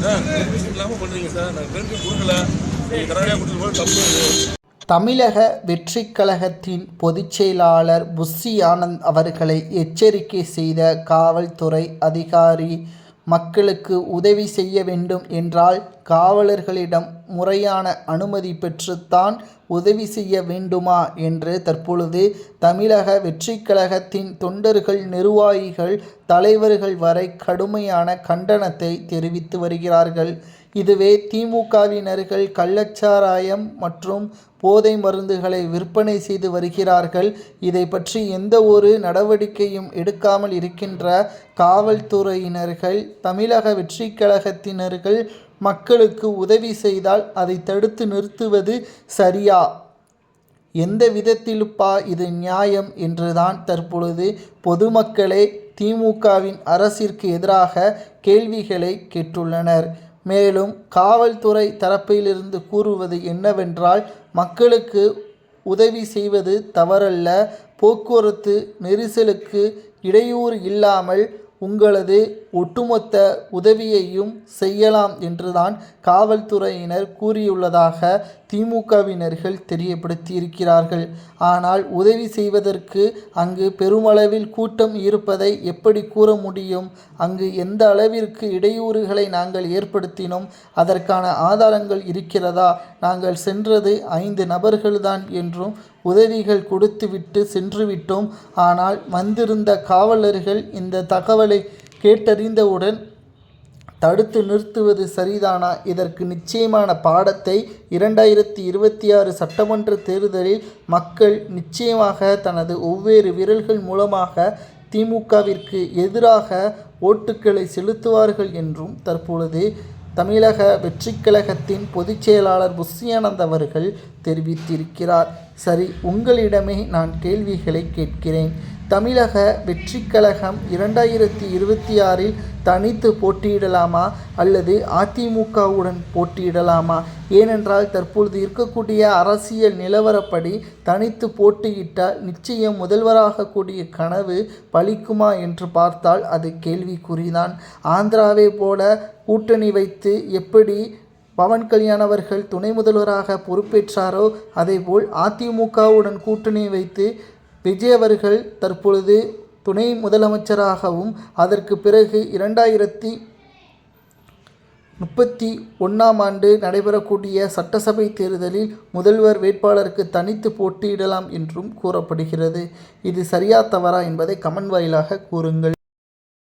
Sir இல்லாமல் பண்ணுறீங்க sir நாங்கள் பெர்மிஷன் கொடுக்கல நீங்கள் போது தப்பு தமிழக வெற்றிக்கழகத்தின் பொதுச் செயலாளர் புஸ்ஸி ஆனந்த் அவர்களை எச்சரிக்கை செய்த காவல்துறை அதிகாரி மக்களுக்கு உதவி செய்ய வேண்டும் என்றால் காவலர்களிடம் முறையான அனுமதி பெற்றுத்தான் உதவி செய்ய வேண்டுமா? என்று தற்பொழுது தமிழக வெற்றி கழகத்தின் தொண்டர்கள் நிர்வாகிகள் தலைவர்கள் வரை கடுமையான கண்டனத்தை தெரிவித்து வருகிறார்கள். இதுவே திமுகவினர்கள் கள்ளச்சாராயம் மற்றும் போதை மருந்துகளை விற்பனை செய்து வருகிறார்கள். இதை பற்றி எந்த ஒரு நடவடிக்கையும் எடுக்காமல் இருக்கின்ற காவல்துறையினர்கள் தமிழக வெற்றி கழகத்தினர்கள் மக்களுக்கு உதவி செய்தால் அதை தடுத்து நிறுத்துவது சரியா? எந்த விதத்திலுப்பா இது நியாயம் என்றுதான் தற்பொழுது பொதுமக்களே திமுகவின் அரசிற்கு எதிராக கேள்விகளை கேட்டுள்ளனர். மேலும் காவல்துறை தரப்பிலிருந்து கூறுவது என்னவென்றால் மக்களுக்கு உதவி செய்வது தவறல்ல. போக்குவரத்து நெரிசலுக்கு இடையூறு இல்லாமல் உங்களது ஒட்டுமொத்த உதவியையும் செய்யலாம் என்றுதான் காவல்துறையினர் கூறியுள்ளதாக திமுகவினர்கள் தெரியப்படுத்தியிருக்கிறார்கள். ஆனால் உதவி செய்வதற்கு அங்கு பெருமளவில் கூட்டம் இருப்பதை எப்படி கூற முடியும்? அங்கு எந்த அளவிற்கு இடையூறுகளை நாங்கள் ஏற்படுத்தினோம்? அதற்கான ஆதாரங்கள் இருக்கிறதா? நாங்கள் சென்றது ஐந்து நபர்கள்தான் என்றும் உதவிகள் கொடுத்துவிட்டு சென்றுவிட்டோம். ஆனால் வந்திருந்த காவலர்கள் இந்த தகவலை கேட்டறிந்தவுடன் தடுத்து நிறுத்துவது சரிதானா? இதற்கு நிச்சயமான பாடத்தை இரண்டாயிரத்தி இருபத்தி ஆறு சட்டமன்ற தேர்தலில் மக்கள் நிச்சயமாக தனது ஒவ்வேறு விரல்கள் மூலமாக திமுகவிற்கு எதிராக ஓட்டுக்களை செலுத்துவார்கள் என்றும் தற்பொழுது தமிழக வெற்றிக்கழகத்தின் பொதுச்செயலாளர் பொதுச் செயலாளர் அவர்கள் தெரிவித்திருக்கிறார். சரி உங்களிடமே நான் கேள்விகளை கேட்கிறேன். தமிழக வெற்றிக்கழகம் இரண்டாயிரத்தி இருபத்தி ஆறில் தனித்து போட்டியிடலாமா அல்லது அதிமுகவுடன் போட்டியிடலாமா? ஏனென்றால் தற்பொழுது இருக்கக்கூடிய அரசியல் நிலவரப்படி தனித்து போட்டியிட்டால் நிச்சயம் முதல்வராகக்கூடிய கனவு பலிக்குமா என்று பார்த்தால் அது கேள்விக்குறிதான். ஆந்திராவை போல கூட்டணி வைத்து எப்படி பவன் கல்யாண் அவர்கள் துணை முதல்வராக பொறுப்பேற்றாரோ அதேபோல் அதிமுகவுடன் கூட்டணி வைத்து விஜய் அவர்கள் தற்பொழுது துணை முதலமைச்சராகவும் அதற்கு பிறகு இரண்டாயிரத்தி முப்பத்தி ஒன்றாம் ஆண்டு நடைபெறக்கூடிய சட்டசபை தேர்தலில் முதல்வர் வேட்பாளருக்கு தனித்து போட்டியிடலாம் என்றும் கூறப்படுகிறது. இது சரியா தவறா என்பதை கமெண்ட் வாயிலாக கூறுங்கள்.